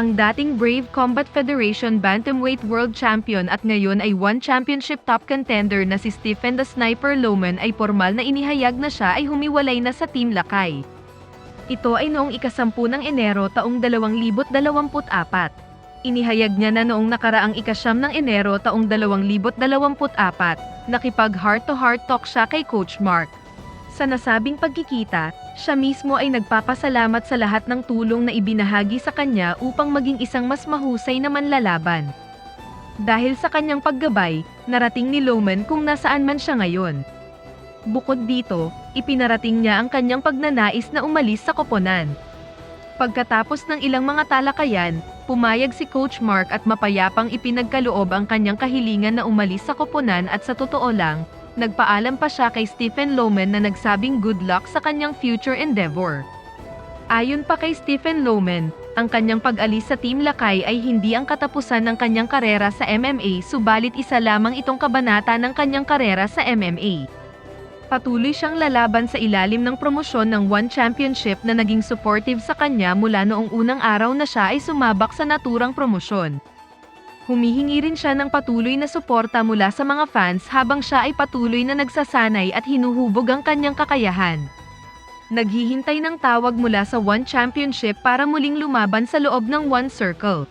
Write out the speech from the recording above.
Ang dating Brave Combat Federation Bantamweight World Champion at ngayon ay One Championship top contender na si Stephen the Sniper Loman ay formal na inihayag na siya ay humiwalay na sa Team Lakay. Ito ay noong ikasampu ng Enero taong 2024. Inihayag niya na noong nakaraang ikasyam ng Enero taong 2024, nakipag heart-to-heart talk siya kay Coach Mark. Sa nasabing pagkikita, siya mismo ay nagpapasalamat sa lahat ng tulong na ibinahagi sa kanya upang maging isang mas mahusay na manlalaban. Dahil sa kanyang paggabay, narating ni Loman kung nasaan man siya ngayon. Bukod dito, ipinarating niya ang kanyang pagnanais na umalis sa koponan. Pagkatapos ng ilang mga talakayan, pumayag si Coach Mark at mapayapang ipinagkaloob ang kanyang kahilingan na umalis sa koponan at sa totoo lang, nagpaalam pa siya kay Stephen Loman na nagsabing good luck sa kanyang future endeavor. Ayon pa kay Stephen Loman, ang kanyang pag-alis sa Team Lakay ay hindi ang katapusan ng kanyang karera sa MMA subalit isa lamang itong kabanata ng kanyang karera sa MMA. Patuloy siyang lalaban sa ilalim ng promosyon ng One Championship na naging supportive sa kanya mula noong unang araw na siya ay sumabak sa naturang promosyon. Humihingi rin siya ng patuloy na suporta mula sa mga fans habang siya ay patuloy na nagsasanay at hinuhubog ang kanyang kakayahan. Naghihintay ng tawag mula sa One Championship para muling lumaban sa loob ng One Circle.